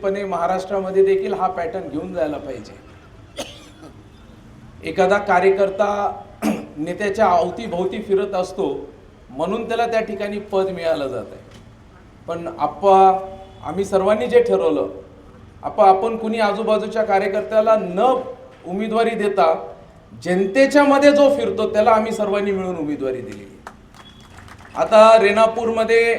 निश्चितपणे महाराष्ट्रामध्ये देखील हा पॅटर्न घेऊन जायला पाहिजे. एखादा कार्यकर्ता नेत्याच्या अवतीभोवती फिरत असतो म्हणून त्याला त्या ठिकाणी पद मिळालं जात आहे पण आप्पा आम्ही सर्वांनी जे ठरवलं आप्पा आपण कुणी आजूबाजूच्या कार्यकर्त्याला न उमेदवारी देता जनतेच्या मध्ये जो फिरतो त्याला आम्ही सर्वांनी मिळून उमेदवारी दिली. आता रेणापूरमध्ये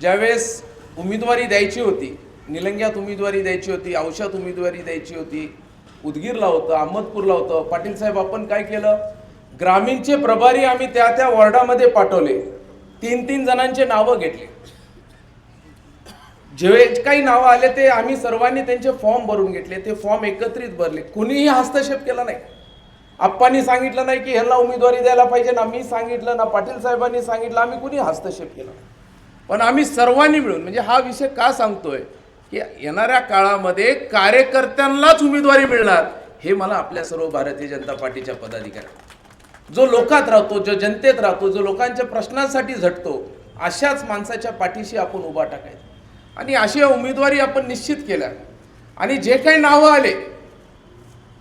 ज्यावेळेस उमेदवारी द्यायची होती निलंग्यात उमेदवारी द्यायची होती औषध उमेदवारी द्यायची होती उदगीरला होतं अहमदपूरला होतं. पाटील साहेब आपण काय केलं? ग्रामीणचे प्रभारी आम्ही त्या त्या वॉर्डामध्ये पाठवले. तीन तीन जणांचे नावं घेतले. जे काही नावं आले ते आम्ही सर्वांनी त्यांचे फॉर्म भरून घेतले. ते फॉर्म एकत्रित भरले. कुणीही हस्तक्षेप केला नाही. आप्पांनी सांगितलं नाही की ह्यांना उमेदवारी द्यायला पाहिजे ना मी सांगितलं ना पाटील साहेबांनी सांगितलं आम्ही कुणी हस्तक्षेप केला पण आम्ही सर्वांनी मिळून म्हणजे हा विषय का सांगतोय? की येणाऱ्या काळामध्ये कार्यकर्त्यांनाच उमेदवारी मिळणार हे मला आपल्या सर्व भारतीय जनता पार्टीच्या पदाधिकारी जो लोकात राहतो जो जनतेत राहतो जो लोकांच्या प्रश्नांसाठी झटतो अशाच माणसाच्या पाठीशी आपण उभा टाकायचं. आणि अशी उमेदवारी आपण निश्चित केल्या. आणि जे काही नावं आले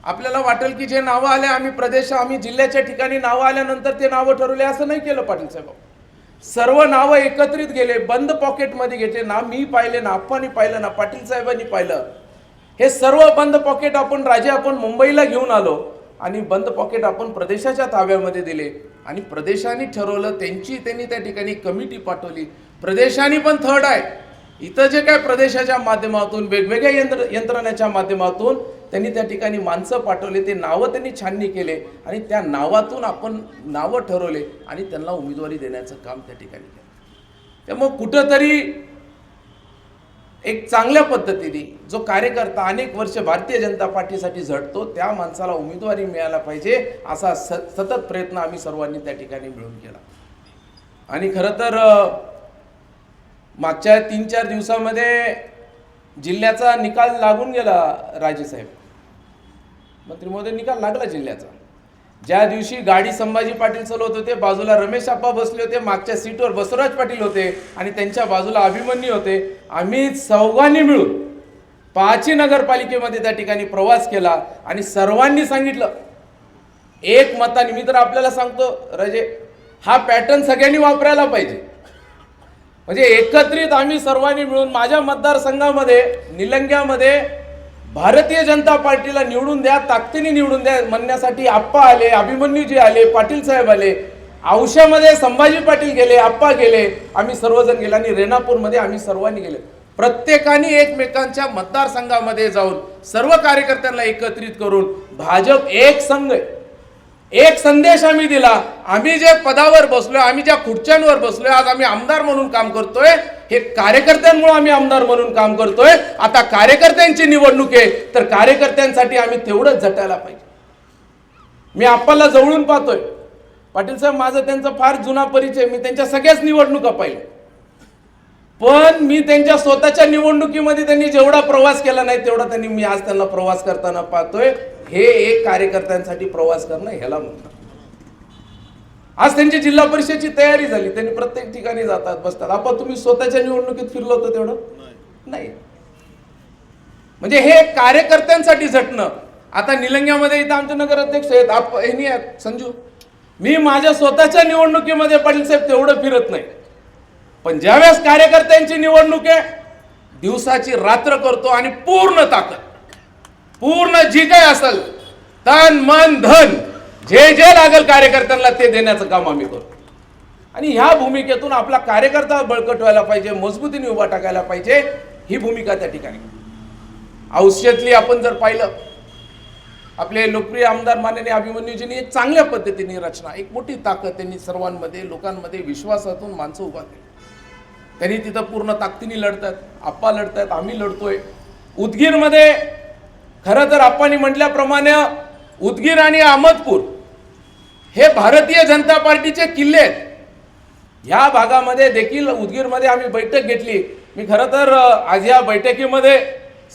आपल्याला वाटेल की जे नावं आले आम्ही प्रदेश आम्ही जिल्ह्याच्या ठिकाणी नावं आल्यानंतर ते नावं ठरवले असं नाही केलं पाटील साहेब. सर्व नावं एकत्रित गेले बंद पॉकेटमध्ये घेतले. ना मी पाहिले ना आप्पानी पाहिलं ना पाटील साहेबांनी पाहिलं. हे सर्व बंद पॉकेट आपण राजे आपण मुंबईला घेऊन आलो आणि बंद पॉकेट आपण प्रदेशाच्या ताब्यामध्ये दिले. आणि प्रदेशाने ठरवलं त्यांची त्यांनी त्या ठिकाणी कमिटी पाठवली. प्रदेशाने पण थर्ड आहे. इथं जे काय प्रदेशाच्या माध्यमातून वेगवेगळ्या यंत्र यंत्रणाच्या माध्यमातून त्यांनी त्या ठिकाणी माणसं पाठवले ते नावं त्यांनी छाननी केले आणि त्या नावातून आपण नावं ठरवले आणि त्यांना उमेदवारी देण्याचं काम त्या ठिकाणी केलं. त्यामुळं कुठंतरी एक चांगल्या पद्धतीने जो कार्यकर्ता अनेक वर्ष भारतीय जनता पार्टीसाठी झटतो त्या माणसाला उमेदवारी मिळायला पाहिजे असा स सतत प्रयत्न आम्ही सर्वांनी त्या ठिकाणी मिळून केला. आणि खरं तर मागच्या तीन चार दिवसामध्ये जिल्ह्याचा निकाल लागून गेला राजेसाहेब. मंत्री महोदय निकाल लागला जिल्ह्याचा. ज्या दिवशी गाडी संभाजी पाटील चालवत होते बाजूला रमेश आप्पा बसले होते मागच्या सीटवर बसवराज पाटील होते आणि त्यांच्या बाजूला अभिमन्यू होते आम्ही चौघांनी मिळून पाची नगरपालिकेमध्ये त्या ठिकाणी प्रवास केला आणि सर्वांनी सांगितलं एक मताने मी तर आपल्याला सांगतो रजे हा पॅटर्न सगळ्यांनी वापरायला पाहिजे. म्हणजे एकत्रित आम्ही सर्वांनी मिळून माझ्या मतदारसंघामध्ये निलंग्यामध्ये भारतीय जनता पार्टीला निवडून द्या ताकदीने निवडून द्या म्हणण्यासाठी आप्पा आले अभिमन्यूजी आले पाटील साहेब आले औशामध्ये संभाजी पाटील गेले आप्पा गेले आम्ही सर्वजण गेले आणि रेणापूरमध्ये आम्ही सर्वांनी गेले. प्रत्येकाने एकमेकांच्या मतदारसंघामध्ये जाऊन सर्व कार्यकर्त्यांना एकत्रित करून भाजप एक संघ आहे. एक संदेश आम्ही दिला आम्ही जे पदावर बसलोय आम्ही ज्या खुर्च्यांवर बसलोय आज आम्ही आमदार म्हणून काम करतोय हे कार्यकर्त्यांमुळे आम्ही आमदार म्हणून काम करतोय. आता कार्यकर्त्यांची निवडणूक आहे तर कार्यकर्त्यांसाठी आम्ही तेवढंच झटायला पाहिजे. मी आप्पाला जवळून पाहतोय. पाटील साहेब माझा त्यांचा फार जुना परिचय मी त्यांच्या सगळ्याच निवडणुका पाहिल्या. पण मी त्यांच्या स्वतःच्या निवडणुकीमध्ये त्यांनी जेवढा प्रवास केला नाही तेवढा त्यांनी मी आज त्यांना प्रवास करताना पाहतोय. हे एक कार्यकर्त्यांसाठी प्रवास करणं ह्याला म्हणतात. आज त्यांची जिल्हा परिषदची तयारी झाली. त्यांनी प्रत्येक ठिकाणी जातात बसतात. आपण तुम्ही स्वतःच्या निवडणुकीत फिरलो होतं तेवढं? नाही. म्हणजे हे कार्यकर्त्यांसाठी झटणं. आता निलंग्यामध्ये इथं आमचे नगराध्यक्ष आहेत. आप ह्यांनी आहेत संजू. मी माझ्या स्वतःच्या निवडणुकीमध्ये पाटील साहेब तेवढं फिरत नाही. पण ज्यावेळेस कार्यकर्त्यांची निवडणूक आहे दिवसाची रात्र करतो आणि पूर्ण ताकद. पूर्ण जी काय असेल तन मन धन जे जे लागेल कार्यकर्त्यांना ते देण्याचं काम आम्ही करतो आणि ह्या भूमिकेतून आपला कार्यकर्ता बळकट व्हायला पाहिजे मजबूतीने उभा टाकायला पाहिजे ही भूमिका त्या ठिकाणी. औषधातली आपण जर पाहिलं आपले लोकप्रिय आमदार माननीय अभिमन्यूजींनी एक चांगल्या पद्धतीने रचना एक मोठी ताकद त्यांनी सर्वांमध्ये लोकांमध्ये विश्वासातून माणसं उभा केली. त्यांनी तिथं पूर्ण ताकदीने लढतात आप्पा लढतात आम्ही लढतोय. उदगीरमध्ये खरं तर आप्पांनी म्हटल्याप्रमाणे उदगीर आणि अहमदपूर हे भारतीय जनता पार्टीचे किल्ले आहेत. ह्या भागामध्ये देखील उदगीरमध्ये आम्ही बैठक घेतली. मी खरं तर आज या बैठकीमध्ये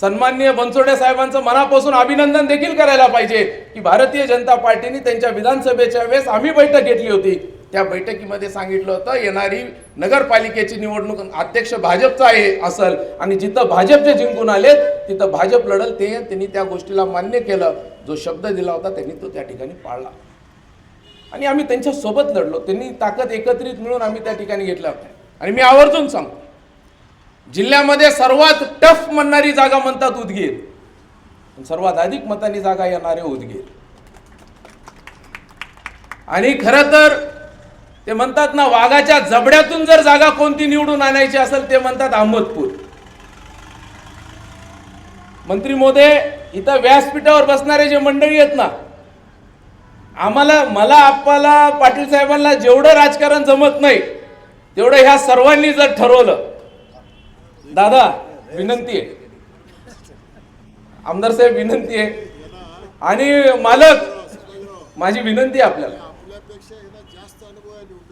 सन्माननीय बनसोडे साहेबांचं मनापासून अभिनंदन देखील करायला पाहिजे की भारतीय जनता पार्टीने त्यांच्या विधानसभेच्या वेळेस आम्ही बैठक घेतली होती. त्या बैठकीमध्ये सांगितलं होतं येणारी नगरपालिकेची निवडणूक अध्यक्ष भाजपचा आहे असल. आणि जिथं भाजपचे जिंकून आले तिथं भाजप लढल ते त्यांनी त्या गोष्टीला मान्य केलं. जो शब्द दिला होता त्यांनी तो त्या ठिकाणी पाळला. आणि आम्ही त्यांच्यासोबत लढलो. त्यांनी ताकद एकत्रित मिळून आम्ही त्या ठिकाणी घेतल्या होत्या आणि मी आवर्जून सांगतो जिल्ह्यामध्ये सर्वात टफ म्हणणारी जागा म्हणतात उदगीर. सर्वात अधिक मतांनी जागा येणारे उदगीर. आणि खरं तर ते म्हणतात ना वाघाच्या जबड्यातून जर जागा कोणती निवडून आणायची असेल ते म्हणतात अहमदपूर. मंत्री मोदय इथं व्यासपीठावर बसणारे जे मंडळी आहेत ना आम्हाला मला आप्पाला पाटील साहेबांना जेवढं राजकारण जमत नाही तेवढं ह्या सर्वांनी जर ठरवलं. दादा विनंती आहे. आमदार साहेब विनंती आहे. आणि मालक माझी विनंती आहे आपल्याला.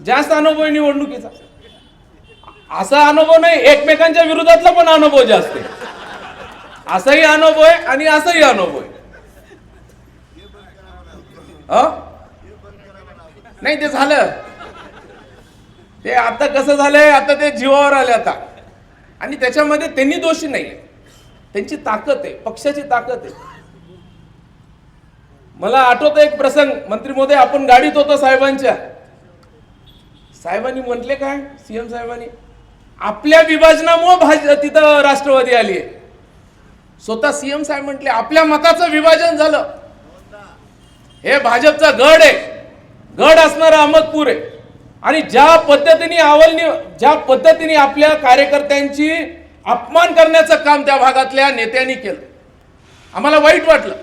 जास्त अनुभव आहे निवडणुकीचा. असा अनुभव नाही एकमेकांच्या विरोधातला पण अनुभव जास्त आहे. असाही अनुभव आहे आणि असाही अनुभव आहे. अ? नाही ते झालं. ते आता कसं झालंय आता ते जीवावर आले आता. आणि त्याच्यामध्ये त्यांनी दोषी नाही. त्यांची ताकद आहे पक्षाची ताकद आहे. मला आठवतं एक प्रसंग. मंत्री मोदी आपण गाडीत होतो साहेबांच्या. साहेबांनी म्हटले काय? सीएम साहेबांनी आपल्या विभाजनामुळे भाज तिथं राष्ट्रवादी आली आहे स्वतः सीएम साहेब म्हटले आपल्या मताचं विभाजन झालं. हे भाजपचा गड आहे. गड असणारा अहमदपूर आहे. आणि ज्या पद्धतीने आवलनी ज्या पद्धतीने आपल्या कार्यकर्त्यांची अपमान करण्याचं काम त्या भागातल्या नेत्यांनी केलं. आम्हाला वाईट वाटलं.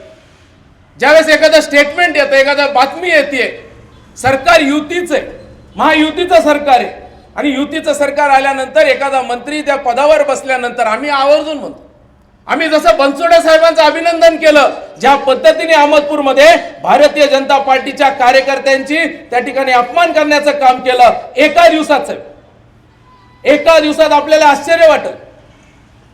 ज्यावेळेस एखादं स्टेटमेंट येतं एखादा बातमी येते सरकार युतीचं आहे. महायुतीचं सरकार आहे. आणि युतीचं सरकार आल्यानंतर एखादा मंत्री त्या पदावर बसल्यानंतर आम्ही आवर्जून म्हणतो. आम्ही जसं बनसोडे साहेबांचं अभिनंदन केलं ज्या पद्धतीने अहमदपूरमध्ये भारतीय जनता पार्टीच्या कार्यकर्त्यांची त्या ठिकाणी अपमान करण्याचं काम केलं एका दिवसात साहेब. एका दिवसात आपल्याला आश्चर्य वाटत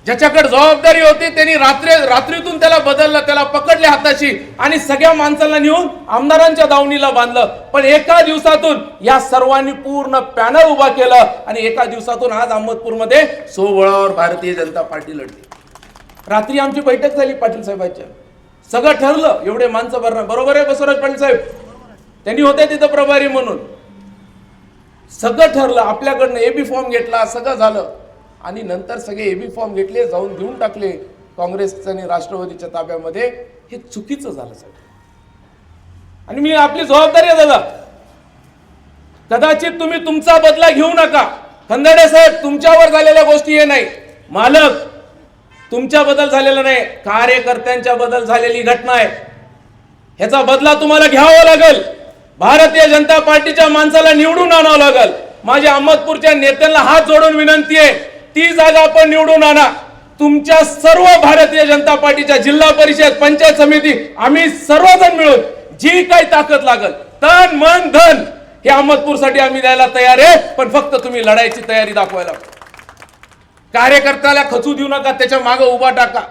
ज्याच्याकडे जबाबदारी होती त्यांनी रात्री रात्रीतून त्याला बदललं त्याला पकडले हाताशी आणि सगळ्या माणसांना नेऊन आमदारांच्या दावणीला बांधलं. पण एका दिवसातून या सर्वांनी पूर्ण पॅनल उभा केलं आणि एका दिवसातून आज अहमदपूरमध्ये सोबळावर भारतीय जनता पार्टी लढली. रात्री आमची बैठक झाली पाटील साहेबांच्या सगळं ठरलं एवढे माणसं भरणं. बरोबर आहे बसवराज पाटील साहेब? त्यांनी होते तिथं प्रभारी म्हणून. सगळं ठरलं आपल्याकडनं एबी फॉर्म घेतला सगळं झालं. आणि नंतर सगळे एबी फॉर्म घेतले जाऊन देऊन टाकले काँग्रेसचं आणि राष्ट्रवादीच्या ताब्यामध्ये. हे चुकीचं झालं साहेब. आणि मी आपली जबाबदारी आहे दादा. कदाचित तुम्ही तुमचा बदला घेऊ नका. खंदाडे साहेब तुमच्यावर झालेल्या गोष्टी हे नाही. मालक तुमच्या बदल झालेला नाही. कार्यकर्त्यांच्या बदल झालेली घटना आहे. ह्याचा बदला तुम्हाला घ्यावा लागेल. भारतीय जनता पार्टीच्या माणसाला निवडून आणावं लागेल. माझ्या अहमदपूरच्या नेत्यांना हात जोडून विनंती आहे. ती जागा आपण निवडून आणा. तुमच्या सर्व भारतीय जनता पार्टीच्या जिल्हा परिषद पंचायत समिती आम्ही सर्वजण मिळून जी काही ताकद लागल तन मन धन हे अहमदपूरसाठी आम्ही द्यायला तयार आहे. पण फक्त तुम्ही लढायची तयारी दाखवायला. कार्यकर्त्याला खचू देऊ नका त्याच्या मागं उभा टाका.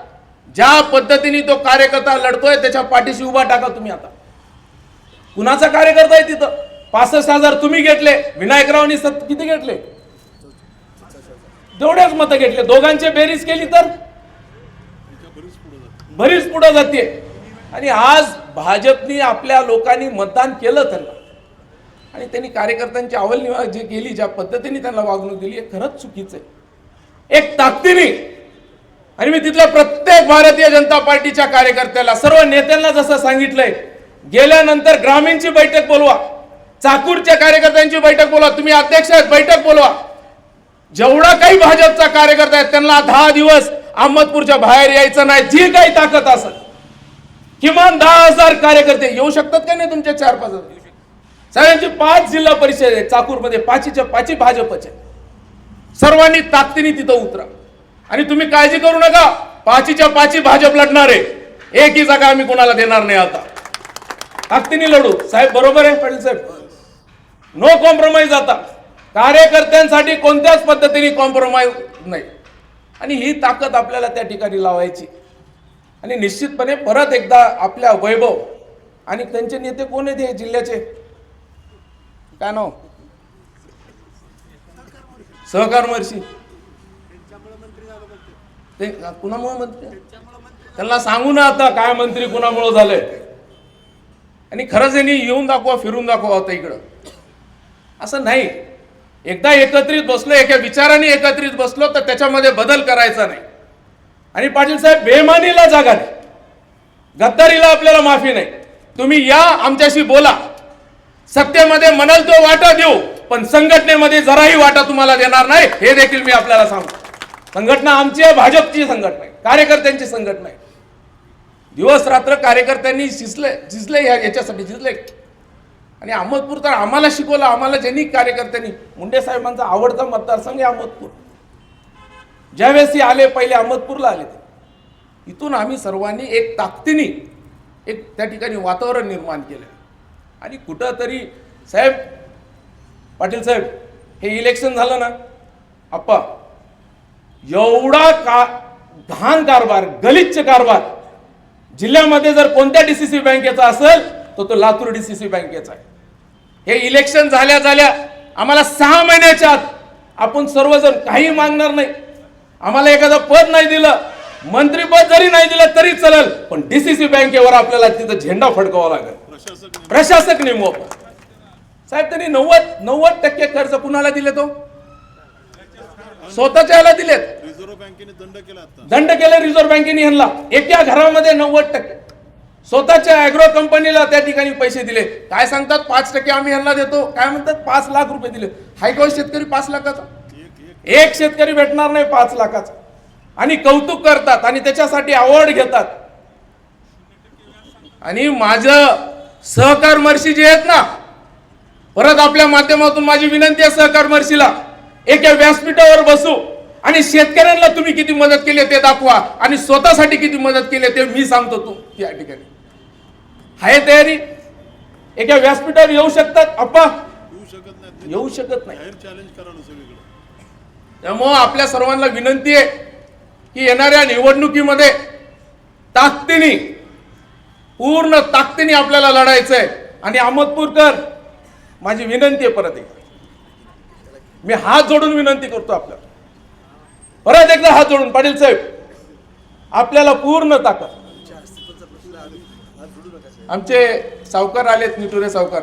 ज्या पद्धतीने तो कार्यकर्ता लढतोय त्याच्या पाठीशी उभा टाका तुम्ही आता. कुणाचा कार्यकर्ता आहे तिथं? पासष्ट हजार तुम्ही घेतले विनायकरावनी सत किती घेतले? तेवढेच मतं घेतले. दोघांचे बेरीज केली तर? बरीच पुढे जाते. आणि आज भाजपनी आपल्या लोकांनी मतदान केलं त्यांना. आणि त्यांनी कार्यकर्त्यांची अवल निवड जे केली ज्या पद्धतीने त्यांना वागणूक दिली हे खरंच चुकीचं आहे. एक ताकदीने. आणि मी तिथल्या प्रत्येक भारतीय जनता पार्टीच्या कार्यकर्त्याला सर्व नेत्यांना जसं सांगितलंय गेल्यानंतर ग्रामीणची बैठक बोलवा. चाकूरच्या कार्यकर्त्यांची बैठक बोलवा. तुम्ही अध्यक्ष आहेत बैठक बोलवा. जेवढा काही भाजपचा कार्यकर्ता आहे त्यांना दहा दिवस अहमदपूरच्या बाहेर यायचं नाही. जी काही ताकद असत किमान दहा हजार कार्यकर्ते येऊ शकतात का नाही तुमच्या चार पाच हजार? सगळ्यांची पाच जिल्हा परिषद आहे चाकूरमध्ये. पाचीच्या पाची भाजपचे सर्वांनी ताकदीने तिथं उतरा. आणि तुम्ही काळजी करू नका पाचीच्या पाची भाजप लढणार आहे. एकही जागा आम्ही कोणाला देणार नाही आता. ताकदीने लढू. साहेब बरोबर आहे? पाटील साहेब. नो कॉम्प्रोमाइज आता. कार्यकर्त्यांसाठी कोणत्याच पद्धतीने कॉम्प्रोमाइज नाही. आणि ही ताकद आपल्याला त्या ठिकाणी लावायची. आणि निश्चितपणे परत एकदा आपल्या वैभव आणि त्यांचे नेते कोण आहेत हे जिल्ह्याचे? काय नाव? सहकार मर्शी ते. कुणामुळे मंत्री? त्यांना सांगू ना आता काय मंत्री कुणामुळे झालंय. आणि खरंच यांनी येऊन दाखवा फिरून दाखवा आता इकडं. असं नाही. एकदा एकत्रित बसलो एका विचाराने एकत्रित बसलो तर त्याच्यामध्ये बदल करायचा नाही. आणि पाटील साहेब बेमानीला जागा नाही गद्दारीला आपल्याला माफी नाही. तुम्ही या आमच्याशी बोला. सत्तेमध्ये म्हणाल तो वाटा देऊ. पण संघटनेमध्ये जराही वाटा तुम्हाला देणार नाही हे देखील मी आपल्याला सांगतो. संघटना आमची आहे भाजपची संघटना आहे कार्यकर्त्यांची संघटना आहे. दिवस रात्र कार्यकर्त्यांनी शिजले शिजले ह्या याच्यासाठी शिजले. आणि अहमदपूर तर आम्हाला शिकवलं आम्हाला ज्यांनी कार्यकर्त्यांनी मुंडे साहेबांचा आवडता मतदारसंघ आहे अहमदपूर. ज्यावेळेस ते आले पहिले अहमदपूरला आले ते. इथून आम्ही सर्वांनी एक ताकदीने एक त्या ठिकाणी वातावरण निर्माण केलं. आणि कुठंतरी साहेब पाटील साहेब हे इलेक्शन झालं ना आप्पा एवढा का घाण कारभार गलिच्छ कारभार जिल्ह्यामध्ये जर कोणत्या डीसीसी बँकेचा असेल तर तो लातूर डीसीसी बँकेचा आहे. हे इलेक्शन झाल्या झाल्या आम्हाला सहा महिन्याच्या आत आपण सर्वजण काही मागणार नाही. आम्हाला एखादं पद नाही दिलं मंत्रीपद जरी नाही दिलं तरी चालेल पण डीसीसी बँकेवर आपल्याला तिथं झेंडा फडकावा लागेल. प्रशासक नेमू आपण. साहेब त्यांनी नव्वद नव्वद टक्के कर्ज कुणाला दिले तो? स्वतःच्या याला दिलेत. रिझर्व्ह बँकेने दंड केला आता. दंड केलं रिझर्व्ह बँकेने ह्यांना. एका घरामध्ये नव्वद टक्के. स्वतःच्या अॅग्रो कंपनीला त्या ठिकाणी पैसे दिले. काय सांगतात? पाच टक्के आम्ही ह्यांना देतो. काय म्हणतात? पाच लाख रुपये दिले. हायकोर्ट शेतकरी पाच लाखाचा. एक शेतकरी भेटणार नाही पाच लाखाचा. आणि कौतुक करतात आणि त्याच्यासाठी अवॉर्ड घेतात. आणि माझं सहकार मर्शी जे आहेत ना परत आपल्या माध्यमातून माझी विनंती आहे सहकार मर्शीला एका व्यासपीठावर बसू आणि शेतकऱ्यांना तुम्ही किती मदत केली आहे ते दाखवा आणि स्वतःसाठी किती मदत केली ते मी सांगतो तू या ठिकाणी. आहे तयारी? एका व्यासपीठावर येऊ शकतात? अप्पा? होऊ शकत नाही. येऊ शकत नाही त्यामुळं आपल्या सर्वांना विनंती आहे की येणाऱ्या निवडणुकीमध्ये ताकदीने पूर्ण ताकदीने आपल्याला लढायचं आहे आणि अहमदपूरकर माझी विनंती आहे परत एकदा. मी हात जोडून विनंती करतो आपल्याला. परत एकदा हात जोडून पाटील साहेब आपल्याला पूर्ण ताकद. आमचे सावकार आलेत निटुरे सावकार.